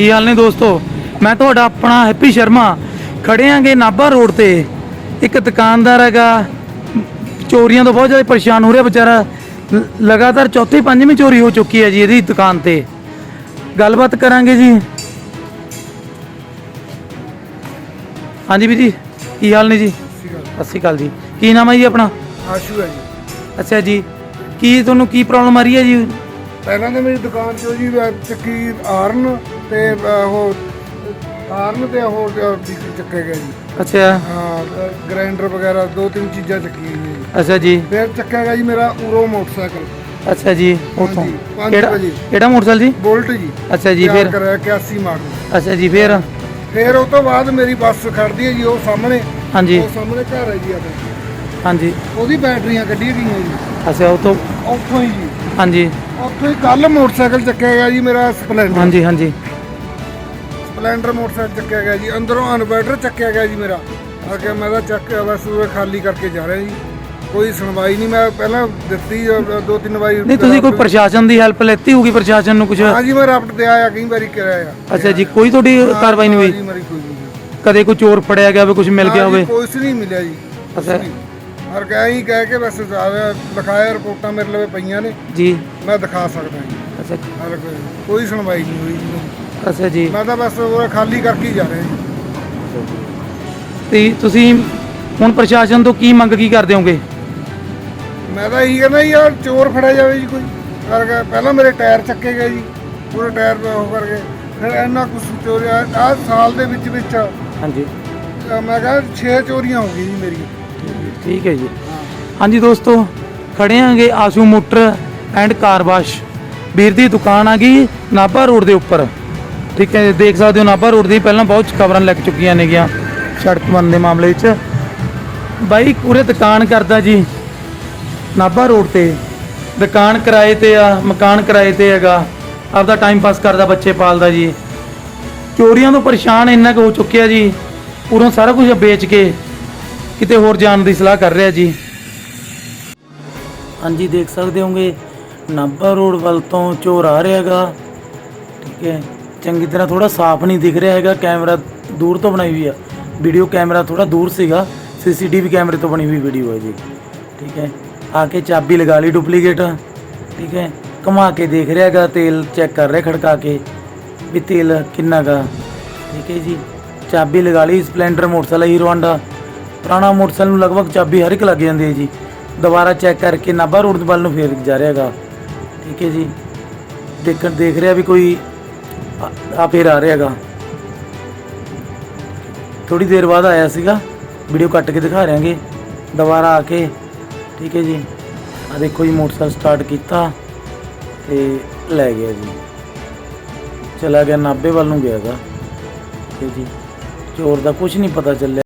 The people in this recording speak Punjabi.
ਕੀ ਹਾਲ ਨੇ ਦੋਸਤੋ? ਮੈਂ ਤੁਹਾਡਾ ਆਪਣਾ ਹੈਪੀ ਸ਼ਰਮਾ। ਖੜੇ ਆਂਗੇ ਨਾਭਾ ਰੋਡ ਤੇ। ਇੱਕ ਦੁਕਾਨਦਾਰ ਹੈਗਾ। ਚੋਰੀਆਂ ਤੋਂ ਬਹੁਤ ਜ਼ਿਆਦਾ ਪਰੇਸ਼ਾਨ ਹੋ ਰਿਹਾ ਵਿਚਾਰਾ। ਲਗਾਤਾਰ ਚੌਥੀ ਪੰਜਵੀਂ ਚੋਰੀ ਹੋ ਚੁੱਕੀ ਹੈ ਜੀ ਇਹਦੀ ਦੁਕਾਨ ਤੇ। ਗੱਲਬਾਤ ਕਰਾਂਗੇ ਜੀ। ਹਾਂਜੀ ਵੀ ਜੀ ਕੀ ਹਾਲ ਨੇ ਜੀ? ਸਤਿ ਸ਼੍ਰੀ ਅਕਾਲ ਜੀ। ਕੀ ਨਾਮ ਹੈ ਜੀ ਆਪਣਾ? ਆਸ਼ੂ ਹੈ ਜੀ। ਅੱਛਾ ਜੀ। ਕੀ ਤੁਹਾਨੂੰ ਕੀ ਪ੍ਰੋਬਲਮ ਆ ਰਹੀ ਹੈ ਜੀ? ਪਹਿਲਾਂ ਤਾਂ ਮੇਰੀ ਦੁਕਾਨ 'ਚੋਂ ਜੀ ਚੱਕੀ ਆਰਨ ਤੇ ਅਹ ਉਹ ਆਰਨ ਤੇ ਉਹ ਵੀ ਚੱਕੇ ਗਏ ਜੀ। ਅੱਛਾ। ਹਾਂ ਗ੍ਰਾਈਂਡਰ ਵਗੈਰਾ ਦੋ ਤਿੰਨ ਚੀਜ਼ਾਂ ਚੱਕੀਆਂ ਜੀ। ਅੱਛਾ ਜੀ। ਫਿਰ ਚੱਕਿਆ ਗਿਆ ਜੀ ਮੇਰਾ ਊਰੋ ਮੋਟਰਸਾਈਕਲ। ਅੱਛਾ ਜੀ ਉਥੋਂ। ਹਾਂਜੀ, ਪੰਜ ਕਿਹੜਾ ਵਜੇ। ਕਿਹੜਾ ਮੋਟਰਸਾਈਕਲ ਜੀ? ਬੁਲਟ ਜੀ। ਅੱਛਾ ਜੀ ਤਿਆਰ ਫਿਰ? ਕਰਿਆ 81 ਮਾਡਲ। ਅੱਛਾ ਜੀ ਫਿਰ? ਫਿਰ ਉਸ ਤੋਂ ਬਾਅਦ ਮੇਰੀ ਬੱਸ ਖੜਦੀ ਹੈ ਜੀ ਉਹ ਸਾਹਮਣੇ। ਹਾਂਜੀ। ਉਹ ਸਾਹਮਣੇ ਘਰ ਹੈ ਜੀ ਆਪਣੇ। ਹਾਂਜੀ। ਉਹਦੀ ਬੈਟਰੀਆਂ ਕੱਢੀਆਂ ਗਈਆਂ ਜੀ। ਅੱਛਾ ਉਹ ਤੋਂ ਉੱਥੋਂ ਹੀ ਜੀ। ਹਾਂਜੀ। ਉੱਥੋਂ ਕੱਲ ਮੋਟਰਸਾਈਕਲ ਚੱਕਿਆ ਗਿਆ ਜੀ ਮੇਰਾ ਸਪਲੈਂਡਰ। ਹਾਂਜੀ ਹਾਂਜੀ। ਸਪਲੈਂਡਰ ਮੋਟਰਸਾਈਕਲ ਚੱਕਿਆ ਗਿਆ ਜੀ। ਅੰਦਰੋਂ ਇਨਵਰਟਰ ਚੱਕਿਆ ਗਿਆ ਜੀ ਮੇਰਾ। ਆ ਕੇ ਮੈਂ ਤਾਂ ਚੱਕ ਬਸ ਉਹ ਖਾਲੀ ਕਰਕੇ ਜਾ ਰਿਹਾ ਜੀ। ਕੋਈ ਸੁਣਵਾਈ ਨਹੀਂ ਮੈਂ ਪਹਿਲਾਂ ਦਿੱਤੀ ਦੋ ਤਿੰਨ ਵਾਰੀ ਨਹੀਂ ਤੁਸੀਂ ਕੋਈ ਪ੍ਰਸ਼ਾਸਨ ਦੀ ਹੈਲਪ ਲੈਤੀ ਹੋਗੀ ਪ੍ਰਸ਼ਾਸਨ ਨੂੰ ਕੁਝ ਹਾਂ ਜੀ ਮੈਂ ਰਪਟ ਤੇ ਆਇਆ ਕਈ ਵਾਰੀ ਕਰਾਇਆ ਅੱਛਾ ਜੀ ਕੋਈ ਤੁਹਾਡੀ ਕਾਰਵਾਈ ਨਹੀਂ ਹੋਈ? ਜੀ ਮੇਰੀ ਕੋਈ ਨਹੀਂ ਕਦੇ ਕੋਈ ਚੋਰ ਫੜਿਆ ਗਿਆ ਹੋਵੇ ਕੁਝ ਮਿਲ ਗਿਆ ਹੋਵੇ? ਕੁਝ ਨਹੀਂ ਮਿਲਿਆ ਜੀ ਅੱਛਾ। ਹਰ ਕਹਿ ਹੀ ਕਹਿ ਕੇ ਬਸ ਲਿਖਾਇਆ ਰਿਪੋਰਟਾਂ ਮੇਰੇ ਲਵੇ ਪਈਆਂ ਨੇ। ਜੀ। ਮੈਂ ਦਿਖਾ ਸਕਦਾ ਜੀ। ਅੱਛਾ ਕੋਈ। ਕੋਈ ਸੁਣਵਾਈ ਨਹੀਂ ਹੋਈ ਜੀ। ਅੱਛਾ ਜੀ। ਮੈਂ ਤਾਂ ਬਸ ਉਹ ਖਾਲੀ ਕਰਕੇ ਹੀ ਜਾ ਰਿਹਾ ਜੀ। ਤੇ ਤੁਸੀਂ ਹੁਣ ਪ੍ਰਸ਼ਾਸਨ ਤੋਂ ਕੀ ਮੰਗ ਕੀ ਕਰਦੇ ਹੋਗੇ? ਮੈਂ ਤਾਂ ਇਹੀ ਕਹਿੰਦਾ ਜੀ ਯਾਰ ਚੋਰ ਫੜਿਆ ਜਾਵੇ ਜੀ ਕੋਈ। ਕਰਕੇ ਪਹਿਲਾਂ ਮੇਰੇ ਟਾਇਰ ਚੱਕੇ ਗਏ ਜੀ। ਪੂਰੇ ਟਾਇਰ ਉਹ ਕਰਕੇ। ਫਿਰ ਇੰਨਾ ਕੁਛ ਚੋਰੀਆਂ ਆਹ ਸਾਲ ਦੇ ਵਿੱਚ ਵਿੱਚ ਹਾਂਜੀ। ਮੈਂ ਕਹਿੰਦਾ 6 ਚੋਰੀਆਂ ਹੋ ਗਈਆਂ ਜੀ ਮੇਰੀਆਂ। ਠੀਕ ਹੈ ਜੀ। ਹਾਂਜੀ ਦੋਸਤੋ ਖੜੇ ਆਂਗੇ Aasu motor and car wash. ਵੀਰ ਦੀ ਦੁਕਾਨ ਆ ਗਈ ਨਾਭਾ ਰੋਡ ਦੇ ਉੱਪਰ। ਠੀਕ ਹੈ ਦੇਖ ਸਕਦੇ ਹੋ ਨਾਭਾ ਰੋਡ ਦੀ ਪਹਿਲਾਂ ਬਹੁਤ ਖਬਰਾਂ ਲੱਗ ਚੁੱਕੀਆਂ ਨੇਗੀਆਂ ਸੜਕ ਬੰਦ ਦੇ ਮਾਮਲੇ 'ਚ ਬਾਈ, ਪੂਰੇ ਦੁਕਾਨ ਕਰਦਾ ਜੀ ਨਾਭਾ ਰੋਡ ਤੇ। ਦੁਕਾਨ ਕਿਰਾਏ ਤੇ ਆ, ਮਕਾਨ ਕਿਰਾਏ ਤੇ ਹੈਗਾ। ਆਪਦਾ ਟਾਈਮ ਪਾਸ ਕਰਦਾ ਬੱਚੇ ਪਾਲਦਾ ਜੀ। ਚੋਰੀਆਂ ਤੋਂ ਪਰੇਸ਼ਾਨ ਇੰਨਾ ਕੁ ਹੋ ਚੁੱਕਿਆ ਜੀ। ਉਰੋਂ ਸਾਰਾ ਕੁਝ ਵੇਚ ਕੇ ਕਿਤੇ ਹੋਰ ਜਾਣ ਦੀ ਸਲਾਹ ਕਰ ਰਿਹਾ ਜੀ। ਹਾਂਜੀ, ਦੇਖ ਸਕਦੇ ਹੋਗੇ ਨਾਭਾ ਰੋਡ ਵੱਲ ਤੋਂ ਚੋਰ ਆ ਰਿਹਾ ਹੈਗਾ। ਠੀਕ ਹੈ, ਚੰਗੀ ਤਰ੍ਹਾਂ ਥੋੜਾ ਸਾਫ਼ ਨਹੀਂ ਦਿਖ ਰਿਹਾ ਹੈਗਾ, ਕੈਮਰਾ ਦੂਰ ਤੋਂ ਬਣਾਈ ਹੋਈ ਆ। ਵੀਡੀਓ ਕੈਮਰਾ ਥੋੜਾ ਦੂਰ ਸੀਗਾ ਸੀਸੀਟੀਵੀ ਕੈਮਰੇ ਤੋਂ ਬਣੀ ਹੋਈ ਵੀਡੀਓ ਹੈ ਜੀ। ਠੀਕ ਹੈ, ਆ ਕੇ ਚਾਬੀ ਲਗਾ ਲਈ ਡੁਪਲੀਕੇਟ ਠੀਕ ਹੈ, ਘੁਮਾ ਕੇ ਦੇਖ ਰਿਹਾ ਹੈਗਾ, ਤੇਲ ਚੈੱਕ ਕਰ ਰਿਹਾ ਖੜਕਾ ਕੇ ਵੀ ਤੇਲ ਕਿੰਨਾ ਗਾ ਠੀਕ ਹੈ ਜੀ, ਚਾਬੀ ਲਗਾ ਲਈ ਸਪਲੈਂਡਰ ਮੋਟਰਸਾਈਕਲ ਹੀਰੋ ਹਾਂਡਾ ਪੁਰਾਣਾ ਮੋਟਰਸਾਈਕਲ ਨੂੰ ਲਗਭਗ ਚਾਬੀ ਹਰ ਇੱਕ ਲੱਗ ਜਾਂਦੀ ਹੈ ਜੀ। ਦੁਬਾਰਾ ਚੈੱਕ ਕਰਕੇ ਨਾਭਾ ਰੋਡ ਵੱਲ ਨੂੰ ਫੇਰ ਜਾ ਰਿਹਾ ਹੈਗਾ। ਠੀਕ ਹੈ ਜੀ। ਦੇਖਣ ਦੇਖ ਰਿਹਾ ਵੀ ਕੋਈ ਆ- ਆ ਫੇਰ ਆ ਰਿਹਾ ਹੈਗਾ। ਥੋੜੀ ਦੇਰ ਬਾਅਦ ਆਇਆ ਸੀਗਾ। ਵੀਡੀਓ ਕੱਟ ਕੇ ਦਿਖਾ ਰਿਆਂਗੇ ਦੁਬਾਰਾ ਆ ਕੇ, ਠੀਕ ਹੈ ਜੀ। ਆ ਦੇਖੋ ਜੀ, ਮੋਟਰਸਾਈਕਲ ਸਟਾਰਟ ਕੀਤਾ ਤੇ ਲੈ ਗਿਆ ਜੀ। ਚਲਾ ਗਿਆ, ਨਾਭੇ ਵੱਲ ਨੂੰ ਗਿਆ ਗਾ ਠੀਕ ਹੈ ਜੀ। ਚੋਰ ਦਾ ਕੁਝ ਨਹੀਂ ਪਤਾ ਚੱਲਿਆ।